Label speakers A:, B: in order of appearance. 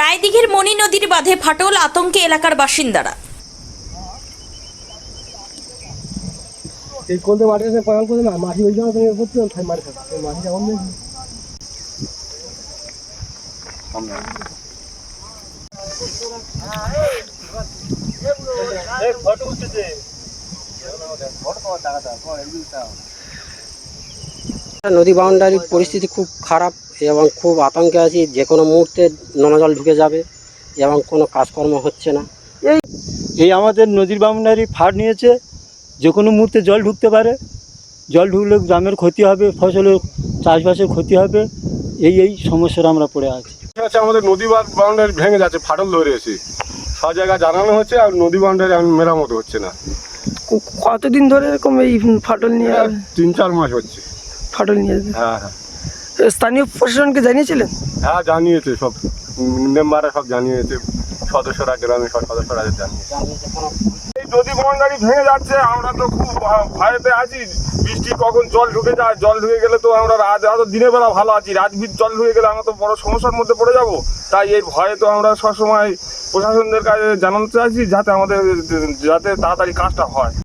A: রায়দিঘির মণি নদীর বাঁধে ফাটল আতঙ্কে এলাকার বাসিন্দারা।
B: এই কোনতে মাটি আছে? পাগাল করে না? মাটি ওই জায়গা থেকে করতে তাই মাটি থাকে। মাটি যেমন নেই
C: নদী বাউন্ডারির পরিস্থিতি খুব খারাপ। এবং খুব আতঙ্কে আছি যে কোনো মুহূর্তে নোনা জল ঢুকে যাবে এবং কোনো কাজকর্ম হচ্ছে না।
D: এই এই আমাদের নদীর বাউন্ডারি ফাট নিয়েছে যে কোনো মুহূর্তে জল ঢুকতে পারে। জল ঢুকলে গ্রামের ক্ষতি হবে ফসলের চাষবাসের ক্ষতি হবে এই এই সমস্যার আমরা পড়ে আছি।
E: হচ্ছে আমাদের নদী বাউন্ডারি ভেঙে যাচ্ছে ফাটল ধরে এসে সব জায়গায় জানানো হচ্ছে আর নদী বাউন্ডারি এখন মেরামত হচ্ছে না।
F: কতদিন ধরে এরকম এই ফাটল নিয়ে
E: তিন চার মাস হচ্ছে।
F: ফাটল নিয়ে
E: হ্যাঁ হ্যাঁ।
F: স্থানীয় প্রশাসনকে জানিয়েছিলেন?
E: হ্যাঁ জানিয়েছে সব। মেম্বাররা সব জানিয়েছে। সদস্যরা, গ্রামের সব সদস্যরা জানিয়েছে। এই নদী বাউন্ডারি ভেঙে যাচ্ছে, আমরা তো খুব ভয়- ভয়েতে আছি। বৃষ্টি কখন জল ঢুকে যায়, জল ঢুকে গেলে তো আমরা রাত হয়তো দিনের বেলা ভালো আছি। রাত ভিত জল ঢুকে গেলে আমরা তো বড় সমস্যার মধ্যে পড়ে যাব। তাই এই ভয়ে তো আমরা সবসময় প্রশাসনদের কাছে জানাতে চাইছি, যাতে আমাদের যাতে তাড়াতাড়ি কাজটা হয়।